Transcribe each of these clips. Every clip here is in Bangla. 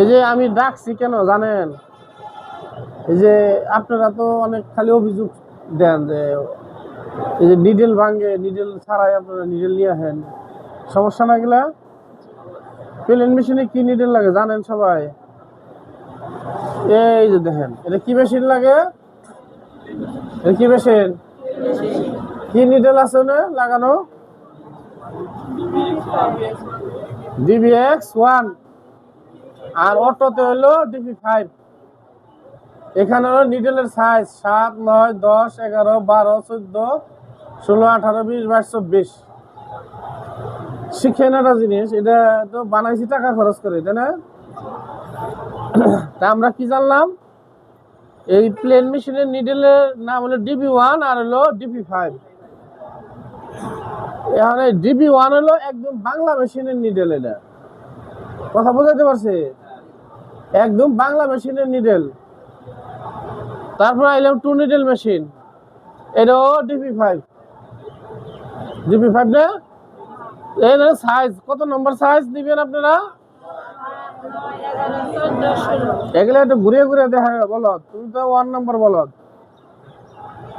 এই যে আমি ডাকছি কেন জানেন? এই যে আপনারা তো অনেক খালি অভিযোগ দেন যে এই যে নিডেল ভাঙ্গে নিডেল ছাড়াই আপনারা নিডেল নিয়ে আসেন। সমস্যা না গেলে? প্লেন মেশিনে কি নিডেল লাগে জানেন সবাই? এই যে দেখেন, এটা কি মেশিন লাগে? এটা কি মেশিন কি নিডেল আছে না লাগানো? ডিবিএক্স ওয়ান আর অটোতে হলো ডিপি ফাইভ এখানে হলো নিডেলের সাইজ সাত, নয়, দশ, এগারো, বারো, চোদ্দ, ষোলো, আঠারো, বিশ, বাইশ, চব্বিশ। শিখেন একটা জিনিস, এটা তো বানাইছি টাকা খরচ করে, তাই না? তা আমরা কি জানলাম? এই প্লেন মেশিনের নিডেলের নাম হলো ডিবি ওয়ান আর হলো ডিপি ফাইভ এখন এই ডিবি ওয়ান হলো একদম বাংলা মেশিনের নিডেল এটা। কথা বোঝাতে পারছে? একদম বাংলা মেশিনের নিডেল তারপর আইলাম টু নিডেল মেশিন এটাও ডিপি ফাইভ ডিপি ফাইভ না? সাইজ কত নম্বর সাইজ দিবেন আপনারা? এগুলো একটু ঘুরে ঘুরে দেখা বলো তুমি তো ওয়ান নম্বর বলো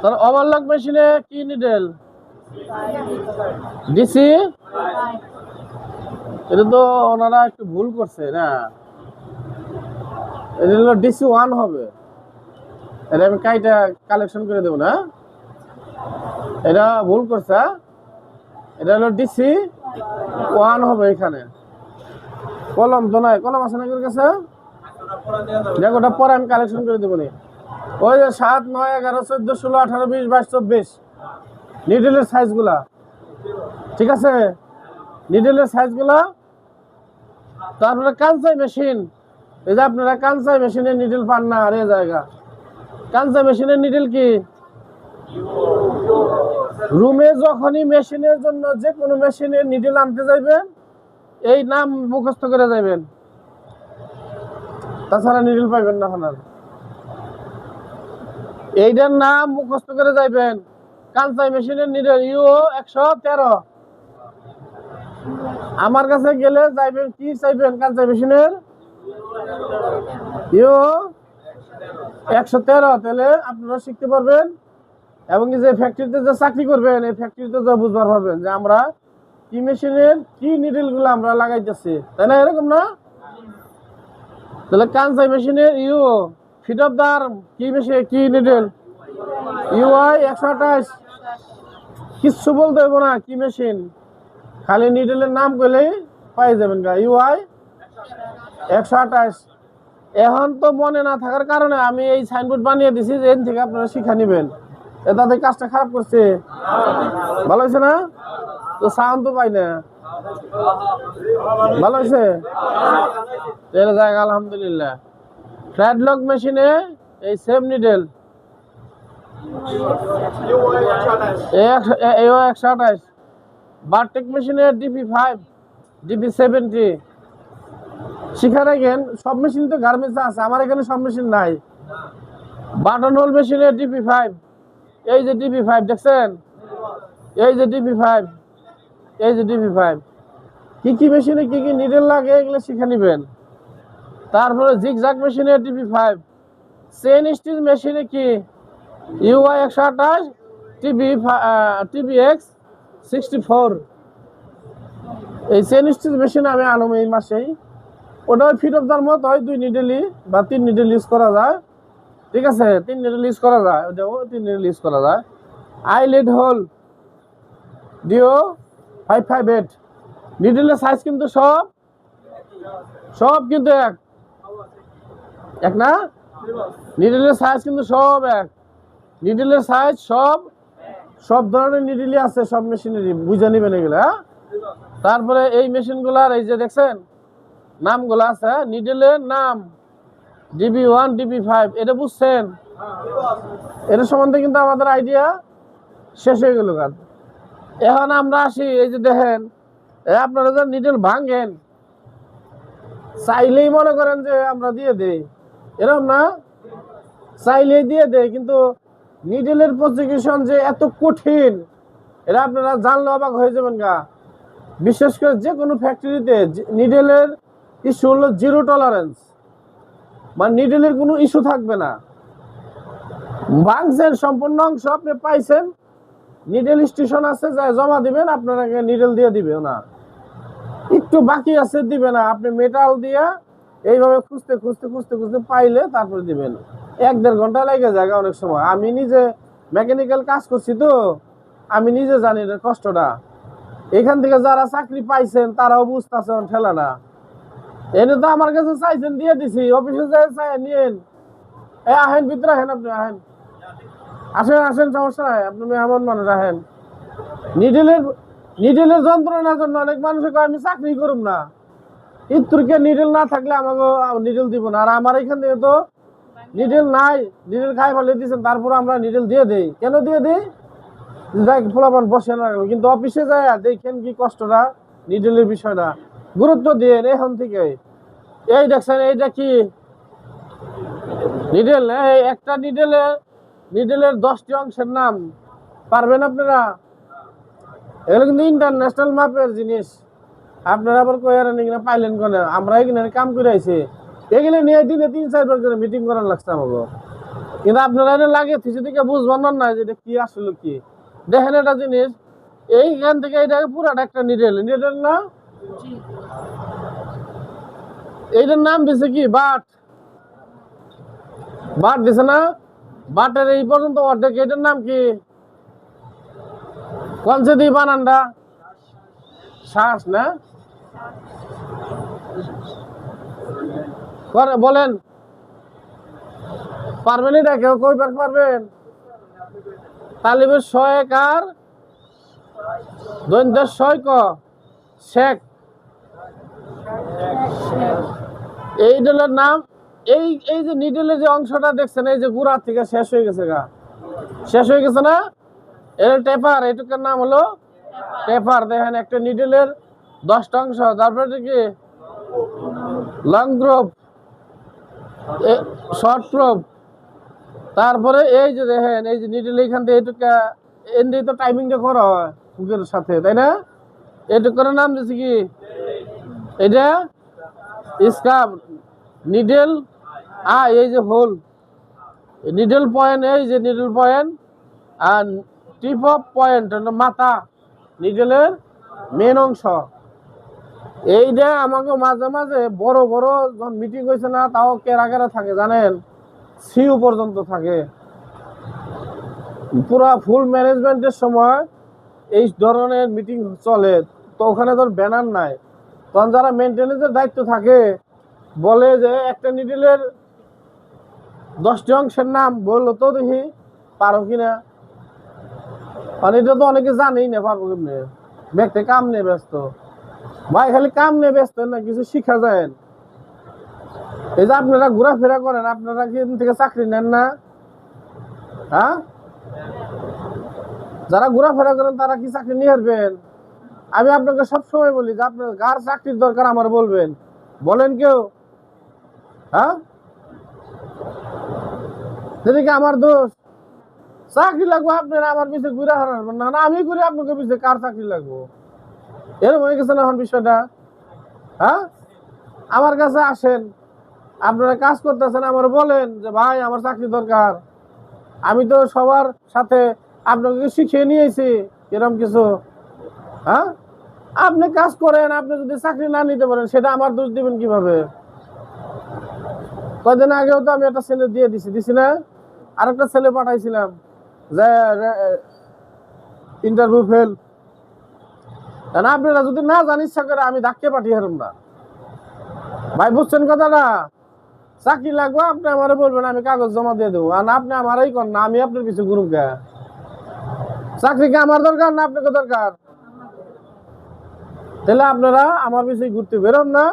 তার ওভারলক মেশিনে কি নিডেল ডিসি এটা তো ওনারা একটু ভুল করছে, না? এটা হলো ডিসি ওয়ান হবে। এটা আমি কাইটা কালেকশন করে দেবো, না? এটা ভুল করছে হ্যাঁ? এটা হলো ডিসি ওয়ান হবে এখানে। কলম তো নাই, কলম আছে নাকি কাছে? দেখো, ওটা পরে আমি কালেকশন করে দেবো নি। ওই যে সাত, নয়, এগারো, চোদ্দ, ষোলো, আঠারো, বিশ, বাইশ, চব্বিশ। নিডেলের সাইজগুলা ঠিক আছে? নিডেলের সাইজগুলা তারপরে কাঞ্চাই মেশিন, এই যে আপনারা কাঞ্চাই মেশিনের নিডেল পান না আর জায়গা। কাঞ্চা মেশিনের নিডেল কি? রুমে যখনই মেশিনের জন্য যে কোনো মেশিনের নিডেল আনতে যাইবেন, এই নাম মুখস্থ করে যাবেন তাছাড়া নিডেল পাইবেন না আপনার। এইটার নাম মুখস্থ করে যাইবেন। কাঞ্চাই মেশিনের নিডেল ইউ একশো তেরো। আমার কাছে গেলে যাইবেন কি চাইবেন? কাঞ্চাই মেশিনের ইউ একশো তেরো, তাহলে আপনারা শিখতে পারবেন। এবং যে ফ্যাক্টরিতে যে চাকরি করবেন, এই ফ্যাক্টরিতে যে বুঝবার পারবেন যে আমরা কি মেশিনের, কি নিডেলগুলো আমরা লাগাইতেছি। তাই না? এরকম না? তাহলে কাঞ্চাই মেশিনের ইউ ফিট অফ দার কি মেশিন, কি নিডেল ইউআই একশো আঠাশ। কিচ্ছু বলতে হইব না, কি মেশিন? খালি নিডেলের নাম করলেই পাই যাবেন গা, ইউআই একশো আঠাশ। এখন তো মনে না থাকার কারণে আমি এই সাইনবোর্ড বানিয়ে দিছি যে এখান থেকে আপনারা শিক্ষা নেবেন। এ তাদের কাজটা খারাপ করছে। ভালো হয়েছে না? তো সাউন্ড তো পাই না। ভালো হয়েছে তাহলে যাক, আলহামদুলিল্লাহ। ফ্ল্যাট লক মেশিনে এই সেম নিডেল একশো আঠাশ। বারটেক মেশিনে ডিপি ফাইভ ডিপি সেভেন্টি শিখা রাখেন সব মেশিন তো গার্মেন্টস আছে, আমার এখানে সব মেশিন নাই। বাটন হোল মেশিনে ডিপি ফাইভ এই যে ডিপি ফাইভ দেখছেন? এই যে ডিপি ফাইভ এই যে ডিপি ফাইভ কী কী মেশিনে কী কী নিডেল লাগে, এগুলো শিখে নেবেন। তারপরে জিগজাগ মেশিনে ডিপি ফাইভ চেন স্টিচ মেশিনে কি? ইউআই একশো আঠাশ TV TV X sixty four এই চেন স্টিচ মেশিন আমি আনব এই মাসেই। ওটা ফিট অফ দার মতো হয় দুই নিডেলই বা তিন নিডেল ইউজ করা যায়। ঠিক আছে? তিন নিডেল ইউজ করা যায়। ওটাও তিন নিডেল ইউজ করা যায়। Eyelet hole DO five five eight নিডেলের size কিন্তু সব সব কিন্তু এক। এক না? নিডেলের সাইজ কিন্তু সব এক। নিডেলের সাইজ সব সব ধরনের নিডেলই আছে, সব মেশিনেরই বুঝে নেবেন এগুলো হ্যাঁ? তারপরে এই মেশিনগুলার এই যে দেখছেন, নামগুলো আছে নিডেলের নাম ডিবি ওয়ান ডিবি ফাইভ এটা বুঝছেন? এটা সম্বন্ধে কিন্তু আমাদের আইডিয়া শেষ হয়ে গেল কাজ এখন আমরা আসি, এই যে দেখেন আপনারা যে নিডেল ভাঙেন, চাইলেই মনে করেন যে আমরা দিয়ে দেই। এরকম না? চাইলেই দিয়ে দেয় কিন্তু নিডেলের প্রসিকিউশন যে এত কঠিন, এটা আপনারা জানলে অবাক হয়ে যাবেন গা। বিশেষ করে যে কোনো ফ্যাক্টরিতে নিডেলের ইস্যু হলো জিরো টলারেন্স মানে নিডেলের কোনো ইস্যু থাকবে না। ভাঙছেন সম্পূর্ণ অংশ আপনি পাইছেন নিডেল স্টেশন আছে যা জমা দিবেন, আপনাকে নিডেল দিয়ে দিবে না। একটু বাকি আছে, দিবে না। আপনি মেটাল দিয়ে এইভাবে খুঁজতে খুঁজতে খুঁজতে খুঁজতে পাইলে তারপরে দিবেন। এক দেড় ঘণ্টা লেগে যায় অনেক সময়। আমি নিজে মেকানিক্যাল কাজ করছি তো, আমি নিজে জানি এটার কষ্টটা। এখান থেকে যারা চাকরি পাইছেন, তারাও বুঝতেছেন ঠেলাটা এনে তো আমার কাছে চাইছেন, দিয়ে দিছি। অফিসে যাই, চাই, নিয়েন। এ, আহেন, ভিতরে আহেন আপনি, আহেন। আসেন আসেন, সমস্যা নাই। আপনি মেহমান মানুষ, আহেন। নিডেলের নিডেলের যন্ত্রণার জন্য অনেক মানুষ কয়, আমি চাকরি করুম না। ইত্তুরকে নিডেল না থাকলে আমাকে নিডেল দিব না। আর আমার এখান থেকে তো নিডেল নাই, নিডেল খাই ফেলে দিয়েছেন তারপর আমরা নিডেল দিয়ে দেই। কেন দিয়ে দিই? যাই ফলাফল বসে না কিন্তু অফিসে যায়, দেখেন কি কষ্টটা, নিডেলের বিষয়টা। গুরুত্ব দিয়ে এখন থেকে। এই দেখছেন, এইটা কি? নিডেল, এই একটা নিডেলে, নিডেলের দশটি অংশের নাম। পারবেন আপনারা? এগুলো কিন্তু ইন্টারন্যাশনাল মাপের জিনিস। আপনারা আবার কয়ার না পাইলেন কেন? আমরা এখানে কাম করে আইছি। এগুলো নিয়ে দিনে তিন চারবার করে মিটিং করার লাগছে আমাকে। কিন্তু আপনারা লাগে থিসে থেকে বুঝবেন না যে এটা কি আসলে কি? দেখেন এটা জিনিস এইখান থেকে এটা পুরাটা একটা নিডেল নিডেল না? এইটার নাম দিছে কি? বাট। বাট দিছে না? বাটের এই পর্যন্ত অর্ধেক এটার নাম কি? কনসে দি বানানটা? শ্বাস না? বলেন, পারবেন এটা? কেউ কইবার পারবেন? তালিবের ছয় আর দৈন্যের ছয় ক শেখ। এই ডলের নাম, এই এই যে নিডেলের যে অংশটা দেখছেন, এই যে গুড়া থেকে শেষ হয়ে গেছে গা। শেষ হয়ে গেছে না? এর টেপার, এটুকুর নাম হলো টেপার। দেখেন, একটা নিডেলের দশটা অংশ। তারপরে কি লং গ্রোভ শর্ট প্রোভ তারপরে এই যে দেখেন, এই যে নিডেল এইখান থেকে এটুকা, এনে তো টাইমিংটা করা হয় বুকের সাথে, তাই না? এটুকুর নাম দিচ্ছে কি? এটা স্কাপ নিডেল আ, এই যে হোল নিডেল পয়েন্ট এই যে নিডেল পয়েন্ট আর টিপ অফ পয়েন্ট মাথা নিডেলের মেন অংশ। এইটা আমাকে মাঝে মাঝে বড় বড় যখন মিটিং হয়েছে না, তাও কেরা কেরা থাকে জানেন? সিউ পর্যন্ত থাকে। পুরা ফুল ম্যানেজমেন্টের সময় এই ধরনের মিটিং চলে। তো ওখানে তোর ব্যানার নাই। তখন যারা মেনটেন্যান্সের দায়িত্ব থাকে, বলে যে একটা নিডেলের দশটি অংশের নাম, বলল তো দেখি, পারো কিনা? মানে এটা তো অনেকে জানেই না পারব ব্যক্তি কাম নিয়ে ব্যস্ত। ভাই, খালি কাম নিয়ে ব্যস্ত না, কিছু শিখা যায় এই যে আপনারা ঘোরাফেরা করেন, আপনারা কি থেকে চাকরি নেন না? হ্যাঁ? যারা ঘোরাফেরা করেন, তারা কি চাকরি নিয়ে আসবেন আমি আপনাকে সবসময় বলি যে, আপনার কার চাকরির দরকার আমার বলবেন। বলেন কেউ? হ্যাঁ? সেটা কি আমার দোষ? চাকরি লাগবো আপনার, আমার পিছিয়ে ঘুরে হারাবেন না না, আমি ঘুরে আপনাকে পিছিয়ে কার চাকরি লাগবো? এরকম হয়ে গেছে না এখন বিষয়টা? হ্যাঁ? আমার কাছে আসেন, আপনারা কাজ করতেছেন, আমার বলেন যে, ভাই, আমার চাকরি দরকার। আমি তো সবার সাথে আপনাকে শিখিয়ে নিয়েছি এরকম কিছু। হ্যাঁ? আপনি কাজ করেন, আপনি যদি চাকরি না নিতে পারেন, সেটা আমার দোষ দিবেন কীভাবে? কয়দিন আগেও তো আমি একটা ছেলে দিয়ে দিছি দিছি না? আরেকটা ছেলে পাঠাইছিলাম, যে ইন্টারভিউ ফেল। না আপনারা যদি না জানি ইচ্ছা করে আমি ডাকতে পাঠিয়ে হারুম না। ভাই, বুঝছেন কথাটা? চাকরি লাগবে, আপনি আমারে বলবেন, আমি কাগজ জমা দিয়ে দেবো। আর আপনি আমারই কর না, আমি আপনার পিছু ঘুরুম কে? চাকরি কি আমার দরকার না আপনাকে দরকার? তাহলে আপনারা আমার পিছু ঘুরতে বেরোন না।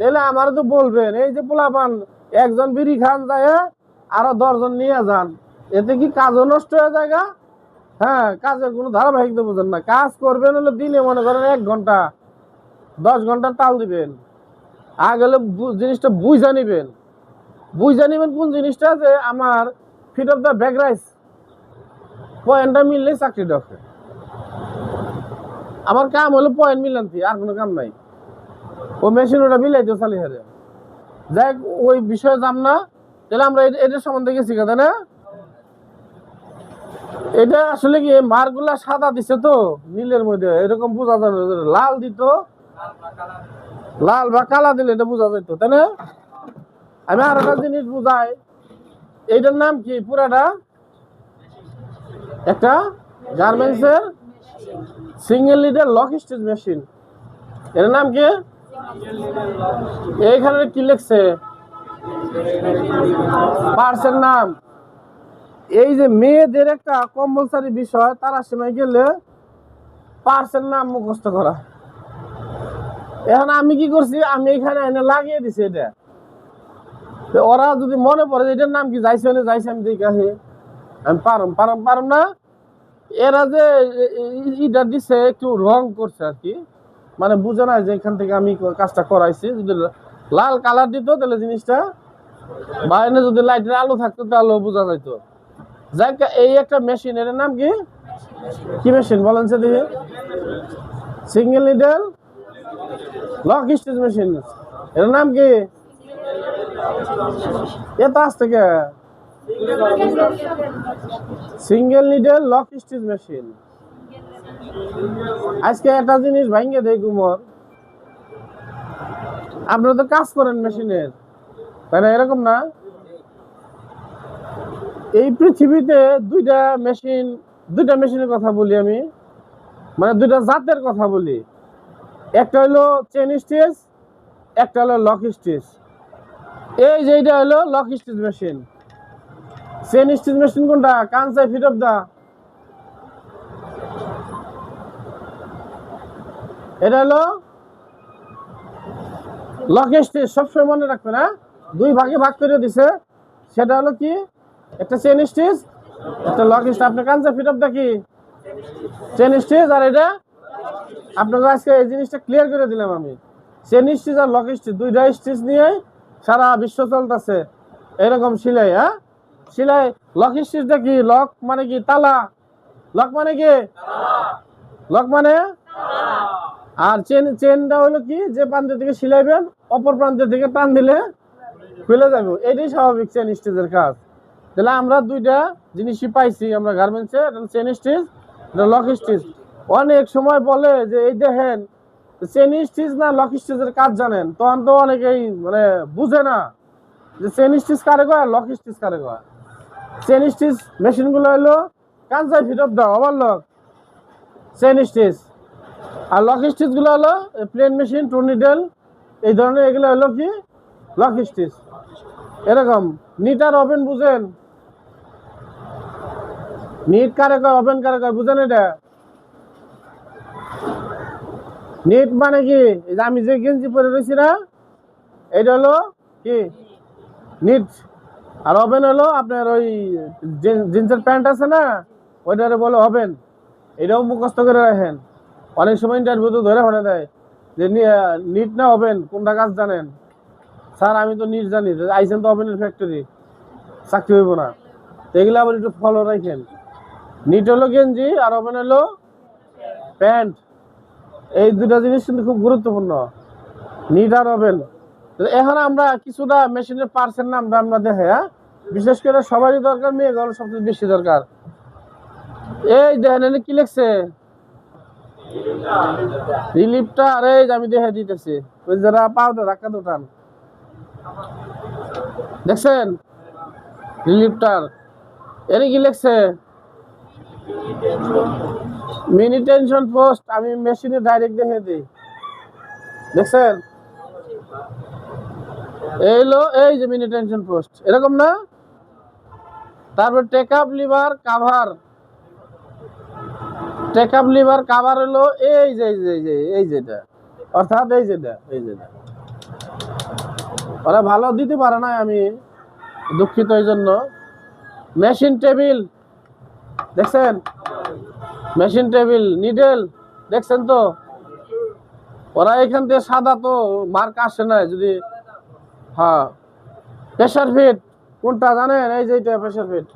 তাহলে আমার তো বলবেন, এই যে পোলাপান, একজন বিড়ি খান যায়, আরও দশজন নিয়ে যান। এতে কি কাজও নষ্ট হয়ে যায় গা? হ্যাঁ কাজের কোনো ধারাবাহিকতা বোঝেন না। কাজ করবেন হলে দিনে মনে করেন এক ঘণ্টা, দশ ঘণ্টা তাল দিবেন। আগে হলে জিনিসটা বুঝা নিবেন। বুঝা নিবেন কোন জিনিসটা? যে আমার fit of the back rise পয়েন্টটা মিললেই চাকরি ডকে আমার কাম হলো পয়েন্ট মিলান্তি আর কোনো কাম নাই। ও মেশিন ওটা মিলাই দিও চালি হারে। যাই ওই বিষয়ে যাম না। তাহলে আমরা এটার সম্বন্ধে গেছি কথা না? এটা আসলে কি মারগুলা সাদা দিছে তো নীলের মধ্যে, এরকম বোঝা না। লাল দিত। লাল বা কালা দিলে এটা বোঝা যেত তাই না? আমি আর একটা জিনিস বুঝাই, এইটার নাম কি পুরাটা? একটা গার্মেন্টস এর single leader lock stitch machine এর নাম কি? এইখানে কি লিখছে? পার্সের নাম। এই যে মেয়েদের একটা কম্পালসারি বিষয়, তারা সময় গেলে পার্সের নাম মুখস্থ করা। এখন আমি কি করছি? আমি এখানে এনে লাগিয়ে দিছি এটা। ওরা যদি মনে পড়ে যে এটার নাম কি, যাইছে না যাইছে, আমি দেখি, আহে, আমি পারম পারম পারম না। এরা যে ইটা দিছে, একটু রং করছে আর কি। মানে বুঝে না যে এখান থেকে আমি কাজটা করাইছি। যদি লাল কালার দিত, তাহলে জিনিসটা বাইরে যদি লাইটের আলো থাকতো তাহলে বোঝা যাইতো। যাই এই একটা মেশিন এর নাম কি? কি মেশিন বলেন সে দেখি। Single needle lock stitch machine এর নাম কি? এত আজ থেকে। Single needle lock stitch machine আজকে একটা জিনিস ভাঙ্গে দেয় কুমোর। আপনারা তো কাজ করেন মেশিনের তাই না এরকম না? এই পৃথিবীতে দুইটা মেশিন দুইটা মেশিনের কথা বলি আমি। মানে দুইটা জাতের কথা বলি। একটা হলো চেন স্টিচ একটা হলো লক স্টিচ এই যে এইটা হলো lock stitch machine chain stitch machine কোনটা? কানসাই ফিট অফ দা এটা হলো লক স্টিচ সবসময় মনে রাখবে না দুই ভাগে ভাগ করে দিছে। সেটা হলো কি? একটা চেন স্টিচ একটা লক স্টিচ আপনার কানসাই ফিট অফ দা কি? চেন স্টিচ আর এটা আপনাকে আজকে এই জিনিসটা ক্লিয়ার করে দিলাম আমি। চেন স্টিচ আর লক স্টিচ দুইটা স্টিচ নিয়ে সারা বিশ্ব চলতেছে। এরকম সিলাই হ্যাঁ? সিলাই লক স্টিচটা কি? লক মানে কি? তালা। লক মানে কি? লক মানে? আর চেন চেনটা হলো কি? যে প্রান্তের থেকে সিলাইবেন অপর প্রান্তের থেকে টান দিলে খুলে যাবে। এটাই স্বাভাবিক চেন স্টিচের কাজ। তাহলে আমরা দুইটা জিনিসই পাইছি, আমরা গার্মেন্টসে চেন স্টিচ লক স্টিচ অনেক সময় বলে যে, এই দেখেন চেন স্টিচ না লক স্টিচের কাজ জানেন? তখন তো অনেকেই মানে বুঝে না যে চেন স্টিচ কারে কয় লক স্টিচ কারে কয়। চেন স্টিচ মেশিনগুলো হলো কাঞ্চাই ফিট অফ দাও আবার লক চেন স্টিচ আর লক স্টিচগুলো হলো প্লেন মেশিন টুর্নিডেল এই ধরনের এগুলো হলো কি? লক স্টিচ এরকম। নিট আর ওভেন বুঝেন। নিট কারে কয় ওভেন কারে কয়, বুঝেন এটা? নিট মানে কি? আমি যে গেঞ্জি পরে রয়েছি না এটা হলো কি? নিট। আর ওভেন হলো আপনার ওই জিন- জিন্সের প্যান্ট আছে না, ওইটারে বলো ওভেন এটাও মুখস্থ করে রাখেন। অনেক সময় ইন্টারভিউ তো ধরে ফেলে দেয় যে নিট না ওভেন কোনটা কাজ জানেন? স্যার, আমি তো নিট জানি আইসেন তো ওভেনের ফ্যাক্টরি চাকরি হইব না। তো এগুলো আবার একটু ফলো রাখেন। নিট হলো গেঞ্জি আর ওভেন হলো প্যান্ট। এই দুটা জিনিস কিন্তু খুব গুরুত্বপূর্ণ। নিট আর ওভেন এখন আমরা কিছুটা মেশিনের পার্টসের নাম আমরা দেখে হ্যাঁ? বিশেষ করে সবারই দরকার মেয়ে গরম সবচেয়ে বেশি দরকার। এই দেখেন, এনে কি লিখছে? রিলিফটা আরে আমি দেখে দিতেছি। ওই যারা পাউডার ধাক্কা দুটান। দেখছেন? রিলিফটার এনে কি লিখছে? মিনি টেনশন পোস্ট আমি মেশিনে ডাইরেক্ট দেখে দিই। দেখছেন? এই হলো এই যে মিনি টেনশন পোস্ট এরকম না? তারপর take up lever cover take up lever cover হলো এই যে এই যে, এই যেটা অর্থাৎ এই যেটা এই যেটা ওরা ভালো দিতে পারে না আমি দুঃখিত এই জন্য। মেশিন টেবিল, দেখছেন? মেশিন টেবিল, নিডেল, দেখছেন তো? ওরা এখান থেকে সাদা তো মার্ক আসে না যদি হ্যাঁ। প্রেশার ফিট, কোনটা জানেন? এই যে এটা প্রেশার ফিট।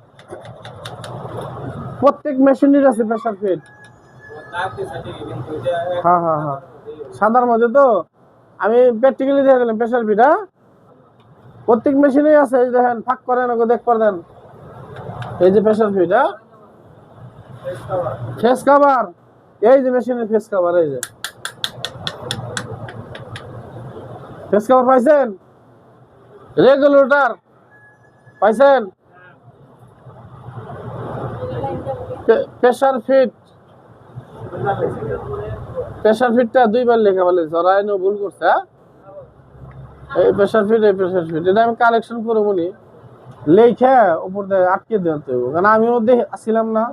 প্রত্যেক মেশিনের আছে প্রেশার ফিট। হ্যাঁ হ্যাঁ হ্যাঁ। সাদার মধ্যে তো? আমি প্র্যাকটিক্যালি দিয়ে দিলাম প্রেশার ফিট হ্যাঁ? প্রত্যেক মেশিনে আছে, এই দেখেন, ফাঁক করেন, ওকে দেখ পারেন এই যে প্রেশার ফিট ফেস কাভার এই যে মেশিনের ফেস কাভার এই যে। ফেস কাভার পাইছেন? রেগুলেটর পাইছেন? প্রেশার ফিট প্রেশার ফিটটা দুইবার লেখা বলেছে, ওরা এনে ভুল করছে হ্যাঁ? এই প্রেশার ফিট, এই প্রেশার ফিট। এটা আমি কালেকশন করব নি লেখা উপর দিয়ে আটকে দিতে হবে কারণ আমি মধ্যে আসছিলাম না,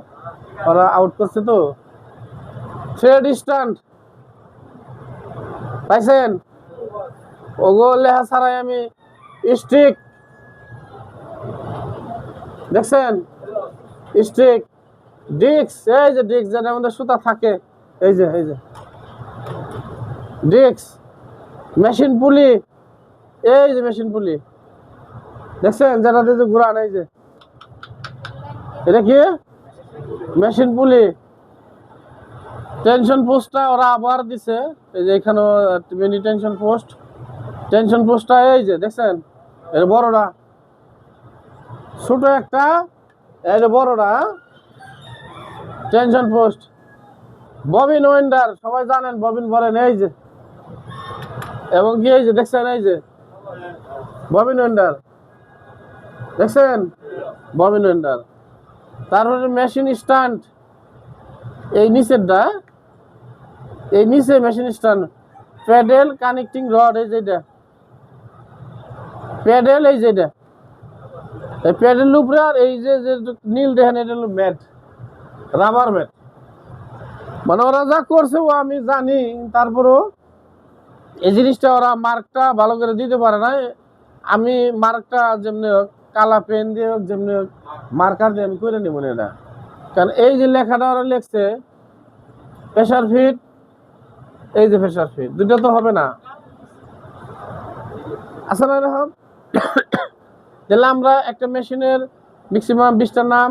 ওরা আউট করছে তো। থ্রেড স্ট্যান্ড পাইছেন? ওগো লেখা ছাড়াই আমি স্টিক দেখছেন? স্টিক ডিক্স এই যে ডিক্স যেটার মধ্যে সুতা থাকে। এই যে এই যে। ডিক্স মেশিন পুলি এই যে মেশিন পুলি। দেখছেন? যেটা দিয়ে যে ঘুরান, এই যে। এটা কি? মেশিন পুলি। টেনশন পোস্টটা ওরা আবার দিছে। এই যে এখানেও মিনি টেনশন পোস্ট টেনশন পোস্টটা এই যে, দেখছেন? এর বড়রা ছোট একটা, এই যে বড়টা। Tension post. ববিন ওয়েন্ডার, সবাই জানেন ববিন বলেন, এই যে। এবং কি, এই যে, দেখছেন, এই যে। Bobbin winder. দেখছেন? Bobbin winder. তারপরে মেশিন স্ট্যান্ড এই নিচেরটা, এই নিচে machine stand pedal connecting rod এই যেটা। প্যাডেল এই যেটা। এই প্যাডেল উপরে আর এই যে যে নীল দেখেন, এটা হলো ম্যাট রাবার ম্যাট মানে ওরা যা করছে, ও আমি জানি, তারপরেও এই জিনিসটা ওরা মার্কটা ভালো করে দিতে পারে না আমি মার্কটা যেমনি হোক, কালা পেন দিয়ে হোক যেমনি হোক, মার্কার দিয়ে আমি করে নেব না এটা। কারণ এই যে লেখাটা ওরা লিখছে প্রেশার ফিট এই যে প্রেশার ফিট দুটো তো হবে না। আছে না এরকম তাহলে আমরা একটা মেশিনের ম্যাক্সিমাম বিশটা নাম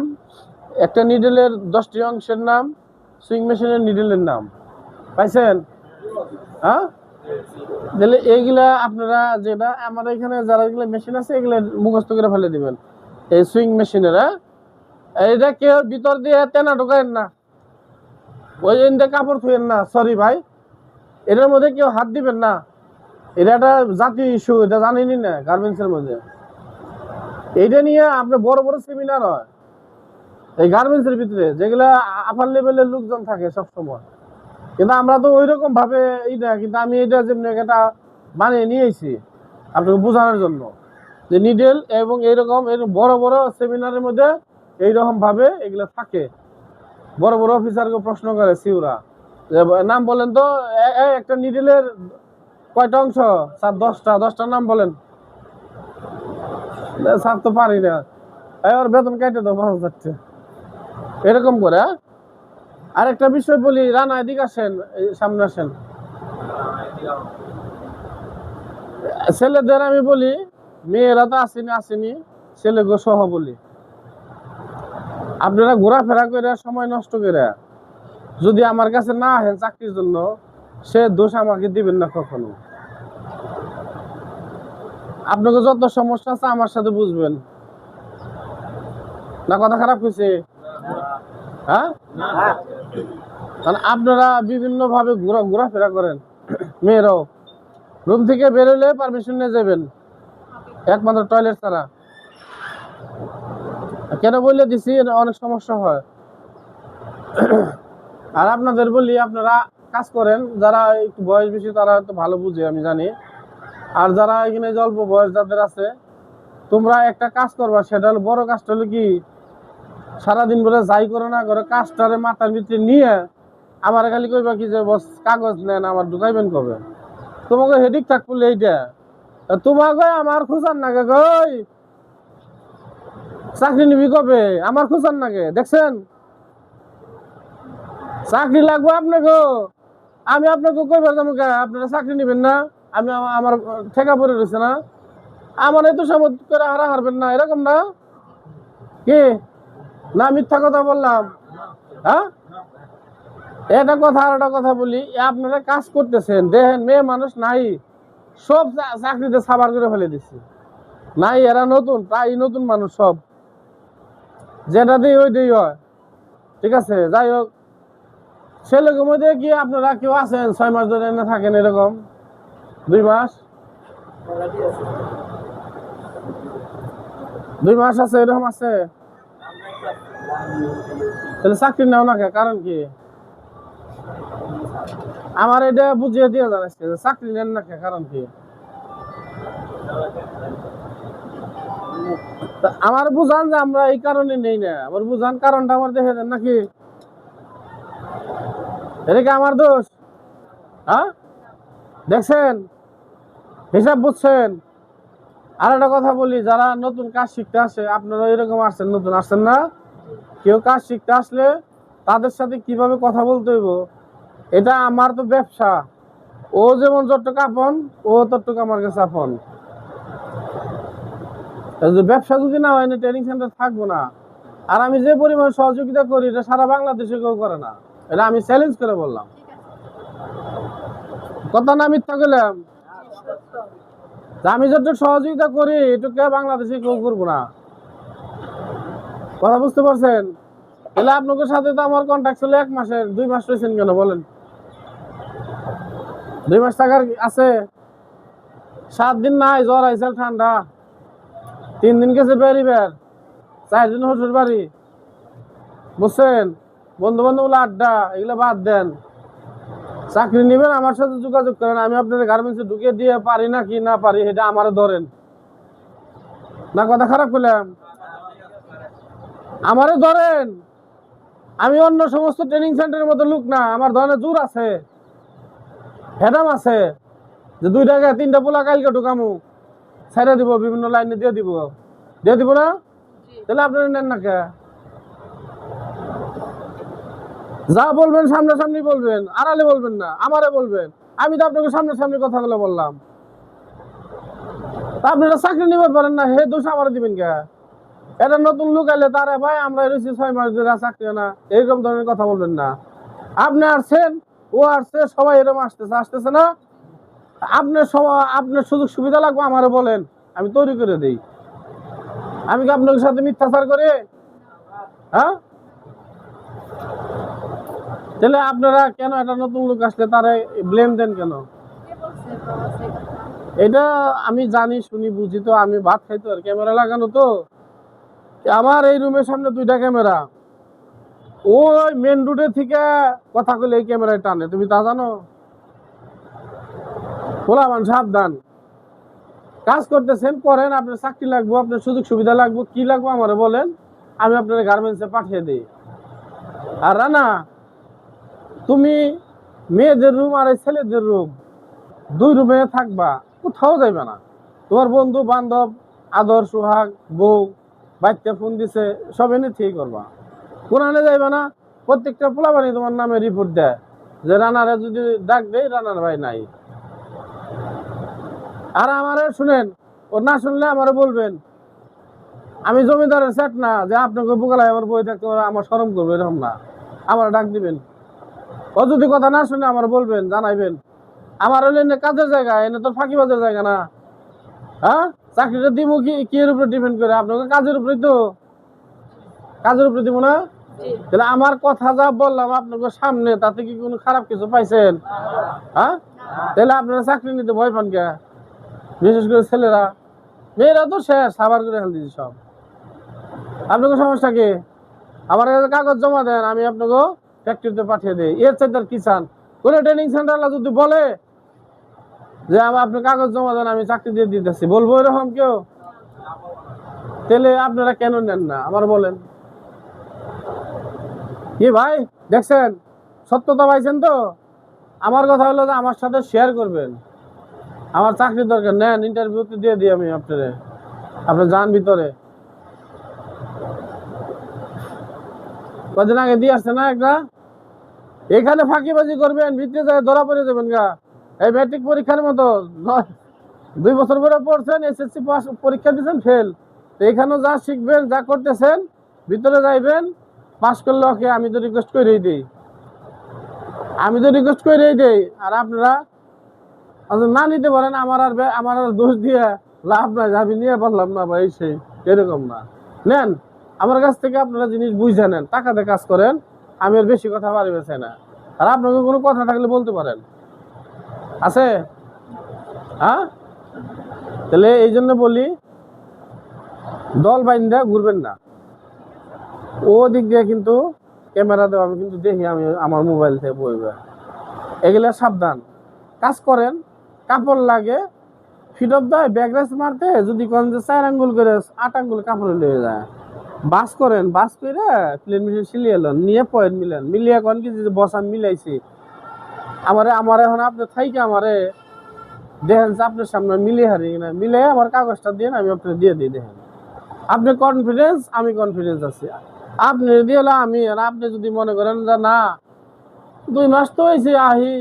একটা নিডেলের দশটি অংশের নাম সুইং মেশিনের নিডেলের নাম। পাইছেন? হ্যাঁ? তাহলে এইগুলা আপনারা যেটা, আমার এখানে যারা এগুলো মেশিন আছে, এগুলো মুখস্থ করে ফেলে দিবেন। এই সুইং মেশিনের এইটা কেউ ভিতর দিয়ে তেনা ঢোকায়েন না। ওই এনতে কাপড় থুয়েন না সরি ভাই। এটার মধ্যে কেউ হাত দিবেন না। এটা একটা জাতীয় ইস্যু এটা জানেনি না গার্মেন্টসের মধ্যে। এইটা নিয়ে আপনার বড় বড় সেমিনার হয়। এই গার্মেন্টসের ভিতরে যেগুলা আপার লেভেলের লোকজন থাকে সব সময় কিন্তু আমরা তো ওই রকম ভাবে এইটা কিন্তু আমি এটা যেমনি এটা মানে নিয়েছি আপনাকে বোঝানোর জন্য। যে নিডেল এবং এইরকম এরকম বড় বড় সেমিনারের মধ্যে এইরকম ভাবে এগুলো থাকে। বড় বড় অফিসারকে প্রশ্ন করে সিউরা। নাম বলেন তো একটা নিডেলের কয়টা অংশ? স্যার, দশটা। দশটার নাম বলেন। স্যার তো পারি না। এই ওর বেতন কেটে হাজার এরকম করে হ্যাঁ? আরেকটা বিষয় বলি, রানা, এদিক আসেন সামনে আসেন। ছেলেদের আমি বলি, মেয়েরা তো আসেনি আসেনি, ছেলে গো সহ বলি। আপনারা ঘোরাফেরা করে সময় নষ্ট করে, যদি আমার কাছে না আসেন চাকরির জন্য, সে দোষ আমাকে দিবেন না কখনো। আপনাকে যত সমস্যা আছে আমার সাথে বুঝবেন। না, কথা খারাপ হয়েছে হ্যাঁ? কারণ আপনারা বিভিন্ন ভাবে ঘোরা ঘোরাফেরা করেন। মেয়েরাও। রুম থেকে বেরোলে পারমিশন নিয়ে যাবেন। একমাত্র টয়লেট ছাড়া। কেন বললে দিছি? অনেক সমস্যা হয়। আর আপনাদের বলি, আপনারা কাজ করেন। যারা একটু বয়স বেশি, তারা তো ভালো বুঝে, আমি জানি। আর যারা এখানে অল্প বয়স যাদের আছে, তোমরা একটা কাজ করবা, সেটা হলো বড় কাজটা হলো কি সারাদিন ধরে যাই করো না করো, কাজটারে মাথার ভিতরে নিয়ে আমার খালি কইবা কি যে, বস, কাগজ নেন, আমার ঢুকাইবেন কবে? তোমাকে হেডিক থাকব এইটা। তোমাকে আমার খুঁজার নাগে কই? চাকরি নিবি কবে? আমার খুঁজার নাগে দেখছেন? চাকরি লাগবে আপনাকে। আমি আপনাকে কইবার যাব কে? আপনারা চাকরি নিবেন না? আমি আমার ঠেকা পড়ে রয়েছে না? আমার এত সামত করে হারা হারবেন না, এরকম না? কি? না, মিথ্যা কথা বললাম। হ্যাঁ? এটা কথা আর একটা কথা বলি আপনারা কাজ করতেছেন, দেখেন মেয়ে মানুষ নাই, সব চাকরিতে সাবার করে ফেলে দিচ্ছে নাই, এরা নতুন প্রায় নতুন মানুষ সব। যেটা দিয়ে ওইটাই হয়। ঠিক আছে, যাই হোক। ছেলের মধ্যে কি আপনারা কেউ আছেন? ছয় মাস ধরে এনে থাকেন এরকম? দুই মাস? দুই মাস আছে, এরকম আছে? তাহলে চাকরি নাও না কারণ কি? আমার এটা বুঝিয়ে দিয়ে জানাচ্ছে চাকরি নেন না কারণ কি? আমার বুঝান যে আমরা এই কারণে নেই না। আমার বুঝান কারণটা আমার দেখে দেন নাকি? এটা কি আমার দোষ? হ্যাঁ? দেখছেন? হিসাব বুঝছেন? আর একটা কথা বলি, যারা নতুন কাজ শিখতে আসে আপনারা এরকম আসছেন, নতুন আসছেন না? কেউ কাজ শিখতে আসলে তাদের সাথে কীভাবে কথা বলতে হইব, এটা আমার তো ব্যবসা। ও যেমন যতটুকু আপন ও ততটুকু আমার কাছে আপন। ব্যবসা যদি না হয় ট্রেনিং সেন্টার থাকব না। আর আমি যে পরিমাণ সহযোগিতা করি, এটা সারা বাংলাদেশে কেউ করে না। এটা আমি চ্যালেঞ্জ করে বললাম। কথা না মিথ্যা করলাম আমি যতটুকু সহযোগিতা করি, এটুকু বাংলাদেশে কেউ করব না। কথা বুঝতে পারছেন? তাহলে আপনাদের সাথে তো আমার কন্ট্যাক্ট ছিল এক মাসের, দুই মাস রয়েছেন কেন বলেন? দুই মাস টাকার আছে? সাত দিন নাই, জ্বর আইসে ঠান্ডা। তিন দিন গেছে বেরি বের চার দিন হসুর বাড়ি। বুঝছেন? বন্ধু বান্ধব আড্ডা, এগুলো বাদ দেন। চাকরি নেবেন, আমার সাথে যোগাযোগ করেন। আমি আপনার গার্মেন্টসে ঢুকে দিয়ে পারি না কি না পারি, সেটা আমারে ধরেন। না, কথা খারাপ করলাম আমারে ধরেন আমি অন্য সমস্ত ট্রেনিং সেন্টারের মতো লোক না আমার ধরনের জোর আছে হেডাম আছে যে দুই টাকা তিনটা পোলা কালকে ঢুকামু ছেড়ে দিব বিভিন্ন লাইনে দিয়ে দিব। দিয়ে দিব না? তাহলে আপনারা নেন না কে? যা বলবেন সামনাসামনি বলবেন আড়ালে বলবেন না আমারে বলবেন। আমি তো আপনাকে সামনাসামনি কথাগুলো বললাম। তা আপনারা চাকরি নিবার পারেন না হে দোষ আমার দিবেন কে? এটা নতুন লোক আইলে তারা, ভাই, আমরা রয়েছি ছয় মাস ধরে চাকরি না। এইরকম ধরনের কথা বলবেন না। আপনি আসছেন, ও আসছে, সবাই এরকম আসতেছে আসতেছে না। আপনার সময়, আপনার সুযোগ সুবিধা লাগবে, আমারে বলেন, আমি তৈরি করে দিই। আমি কি আপনার সাথে মিথ্যাচার করি? হ্যাঁ? তাহলে আপনারা কেন একটা নতুন লোক আসলে তারে ব্লেম দেন কেন? এটা আমি জানি, শুনি, বুঝি তো, আমি ভাত খাইতো আর, ক্যামেরা লাগানো তো। আমার এই রুমের সামনে দুইটা ক্যামেরা ওই মেন রোডে থেকে কথা কইলে এই ক্যামেরায় টানে, তুমি তা জানো? পোলাবান সাবধান। কাজ করতেছেন, করেন, আপনার চাকরি লাগবো, আপনার সুযোগ সুবিধা লাগবো, কি লাগবো আমারে বলেন, আমি আপনার গার্মেন্টসে পাঠিয়ে দিই। আর রানা, তুমি মেয়েদের রুম আর এই ছেলেদের রুম দুই রুমে থাকবা, কোথাও যাইবে না। তোমার বন্ধু বান্ধব আদর, সোহাগ, বউ বাচ্চা ফোন দিছে, সব এনে ঠিক করবা। কোরআনে যাইবা না, প্রত্যেকটা পোলাবানি তোমার নামে রিপোর্ট দেয় যে রানারে যদি ডাক দেয়, রানার ভাই নাই। আর আমারে শুনেন, ও না শুনলে আমারে বলবেন, আমি জমিদারের সেট না, যে আপনাকে বুকালায় আমার বই থাকতে আমার শরম করবে, এরকম না। আমার ডাক দিবেন। ও যদি কথা না শুনে আমার বলবেন, জানাইবেন, আমার এনে কাজের জায়গা, এনে তো ফাঁকিবাজের জায়গা না। হ্যাঁ? চাকরিটা দিব কি কি এর উপরে ডিপেন্ড করে? আপনাকে কাজের উপরে তো। কাজের উপরে দিব না? তাহলে আমার কথা যা বললাম আপনাকে সামনে তাতে কি কোনো খারাপ কিছু পাইছেন? হ্যাঁ? তাহলে আপনারা চাকরি নিতে ভয় পান কে? বিশেষ করে ছেলেরা। মেয়েরা তো শেষ আবার করে ফেল দিয়েছি সব। আপনাকে সমস্যা কি? আমার কাগজ জমা দেন আমি আপনাকে ফ্যাক্টরিতে পাঠিয়ে দিই। এর চাইতে আর কি চান? কোনো ট্রেনিং সেন্টার যদি বলে যে আমার আপনি কাগজ জমা দেন, আমি চাকরি দিয়ে দিতেছি। বলব এরকম কেউ? তাহলে আপনারা কেন নেন না? আমার বলেন। কি ভাই, দেখছেন? সত্যতা পাইছেন তো? আমার কথা হলো যে আমার সাথে শেয়ার করবেন। আমার চাকরির দরকার। নেন ইন্টারভিউতে দিয়ে দিই আমি আপনারে। আপনি যান ভিতরে। কদিন আগে দিয়ে আসছে না একটা? এখানে ফাঁকিবাজি করবেন, ভিতরে যায় ধরা পড়ে যাবেন গা। এই ম্যাট্রিক পরীক্ষার মতো দুই বছর পরে পড়ছেন এসএসসি পাস পরীক্ষা দিয়েছেন ফেল তো এখানেও যা শিখবেন যা করতেছেন ভিতরে যাইবেন পাস করলে ওকে আমি তো রিকোয়েস্ট করেই দিই। আমি তো রিকোয়েস্ট করেই দেই আর আপনারা আচ্ছা, না নিতে পারেন আমার আর আমার আর দোষ দিয়ে লাভ নাই আমি নিয়ে পারলাম না ভাই সেই এরকম না। নেন আমার কাছ থেকে আপনারা জিনিস বুঝে নেন টাকাতে কাজ করেন আমি আর বেশি কথা পারি না। আর আপনাকে কোনো কথা থাকলে বলতে পারেন। আছে? হ্যাঁ? তাহলে এই জন্য বলি, দল বাইন্দা ঘুরবেন না। ও দিক দিয়ে কিন্তু ক্যামেরা দেওয়া, আমি কিন্তু দেখি, আমি আমার মোবাইল থেকে বইবে এগুলা সাবধান। কাজ করেন, কাপড় লাগে, ফিট অফ দেয়, ব্যাগ রেস মারতে, যদি করেন যে চার আঙ্গুল করে, আট আঙ্গুল কাপড়ে লেগে যায়। বাস করেন, বাস করে প্লেন মেশিন সিলিয়ে এলেন নিয়ে পয়েন্ট মিলেন। মিলিয়ে কোন কি যে মিলাইছি। আমারে আমার এখন আপনি থাইকে আমারে দেখেন আপনার সামনে মিলে হারি কিনা। মিলে আমার কাগজটা দিয়ে আমি আপনার দিয়ে দিই দেখেন। আপনি কনফিডেন্স আমি কনফিডেন্স আছি। আপনি দিয়ে হলো আমি, আর আপনি যদি মনে করেন যে না, দুই মাস তো হয়েছে, আহি।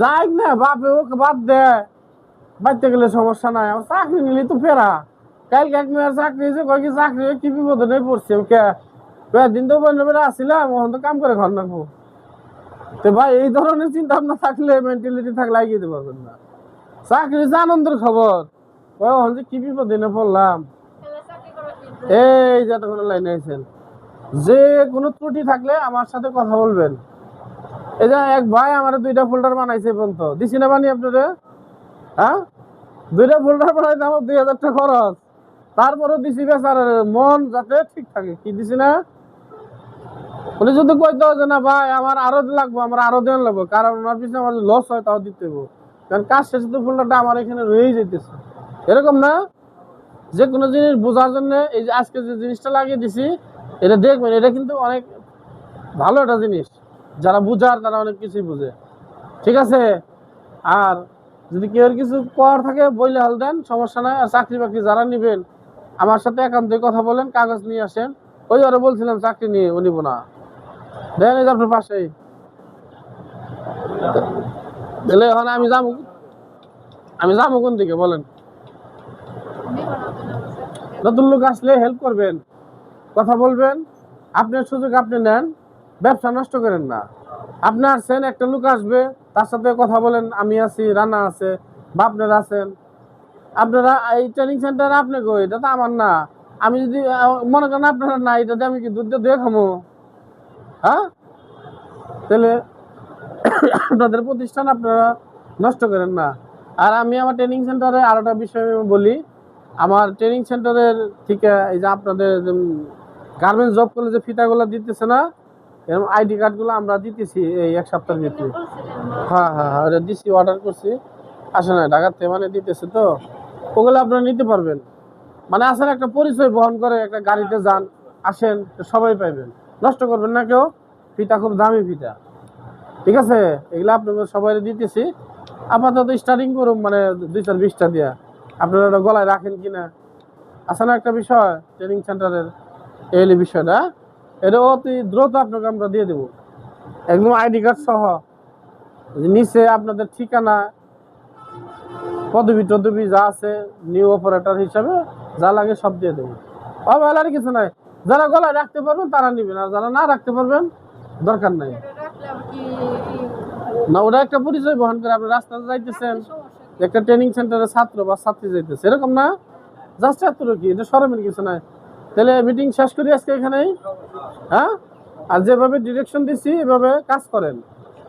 যাই না, বাপে ওকে বাদ দে। বাড়তে গেলে সমস্যা নাই। আমার চাকরি নিলি তো ফেরা। কালকে এক মেয়ের চাকরি হয়েছে, কয় কি চাকরি কি বিপদে নেই পড়ছি আমি কে কয়েকদিন তো বন্ধ আসছিলাম ওখান তো কাম করে ঘর রাখব তো ভাই, এই ধরনের চিন্তা ভাবনা থাকলে মেন্টালিটি থাকলে এগিয়ে দিতে পারবেন না। চাকরি যে আনন্দের খবর। যে কি বিপদে না পড়লাম। এই যে এতক্ষণ লাইনে আছেন যে কোনো ত্রুটি থাকলে আমার সাথে কথা বলবেন। এই যে এক ভাই আমার দুইটা ফোল্ডার বানাইছে পর্যন্ত। দিছি না বানি আপনারে? হ্যাঁ? দুইটা ফোল্ডার বানাইতে আমার দুই হাজার টাকা খরচ। তারপরও দিছি বেচার মন যাতে ঠিক থাকে। কি দিছি না? উনি যদি কইতো না ভাই, আমার আরও লাগবো, আমার আরও দেন লাগবো, কারণ ওনার পিছনে আমার লস হয়, তাও দিতে কারণ কাজ শেষে তো ফোল্ডারটা আমার এখানে রয়েই যেতেছে এরকম না? যে কোনো জিনিস বোঝার জন্য এই যে আজকে যে জিনিসটা লাগিয়ে দিছি, এটা দেখবেন, এটা কিন্তু অনেক ভালো একটা জিনিস। যারা বুঝার, তারা অনেক কিছুই বুঝে। ঠিক আছে? আর যদি কেউ কিছু করার থাকে, বইলে হাল দেন, সমস্যা নাই। আর চাকরি বাকরি যারা নেবেন, আমার সাথে একান্তে কথা বলেন, কাগজ নিয়ে আসেন। ওই আরও বলছিলাম, চাকরি নিয়ে নিব না। আপনার পাশেই। তাহলে এখন আমি যাব আমি যাব কোন দিকে, বলেন। নতুন লোক আসলে হেল্প করবেন, কথা বলবেন, আপনার সুযোগ আপনি নেন, ব্যবসা নষ্ট করেন না। আপনি আসছেন, একটা লোক আসবে, তার সাথে কথা বলেন, আমি আছি, রানা আছে বা আপনারা আছেন। আপনারা এই ট্রেনিং সেন্টার আপনি গো এটা তো আমার না। আমি যদি মনে করেন আপনারা না এটা আমি কি দুধ দিয়ে খামো? হ্যাঁ? তাহলে আপনাদের প্রতিষ্ঠান আপনারা নষ্ট করেন না। আর আমি আমার ট্রেনিং সেন্টারে আর একটা বিষয় আমি বলি। আমার ট্রেনিং সেন্টারের থেকে এই যে আপনাদের গার্মেন্টস জব করলে যে ফিতাগুলো দিতেছে না এরকম আইডি কার্ডগুলো আমরা দিতেছি এই এক সপ্তাহের ভিতরে। হ্যাঁ হ্যাঁ হ্যাঁ ওটা দিছি অর্ডার করছি। আসে না ঢাকাতে মানে দিতেছে তো। ওগুলো আপনারা নিতে পারবেন। মানে আসলে একটা পরিচয় বহন করে একটা গাড়িতে যান আসেন সবাই পাইবেন। নষ্ট করবেন না কেউ। ফিতা খুব দামি ফিতা। ঠিক আছে? এগুলো আপনাদের সবাই দিতেছি। আপাতত স্টার্টিং করুন মানে দুই চার বিশটা দিয়া। আপনারা গলায় রাখেন কিনা। আছে না একটা বিষয় ট্রেনিং সেন্টারের এই বিষয়টা। এটা অতি দ্রুত আপনাকে আমরা দিয়ে দেবো। একদম আইডি কার্ড সহ। নিচে আপনাদের ঠিকানা, পদবি টদবি যা আছে নিউ অপারেটর হিসাবে যা লাগে সব দিয়ে দেবো। অবহেলার কিছু নাই। যারা গলায় রাখতে পারবেন, তারা নেবেন। আর যারা না রাখতে পারবেন, দরকার নাই। না, ওরা একটা পরিচয় বহন করে, আপনি রাস্তাতে যাইতেছেন, একটা ট্রেনিং সেন্টারে ছাত্র বা ছাত্রী যাইতেছে। এরকম না? জাস্ট ছাত্র কি এটা সরমের কিছু নাই তাহলে মিটিং শেষ করি আজকে এখানেই। হ্যাঁ? আর যেভাবে ডিরেকশন দিছি, এভাবে কাজ করেন।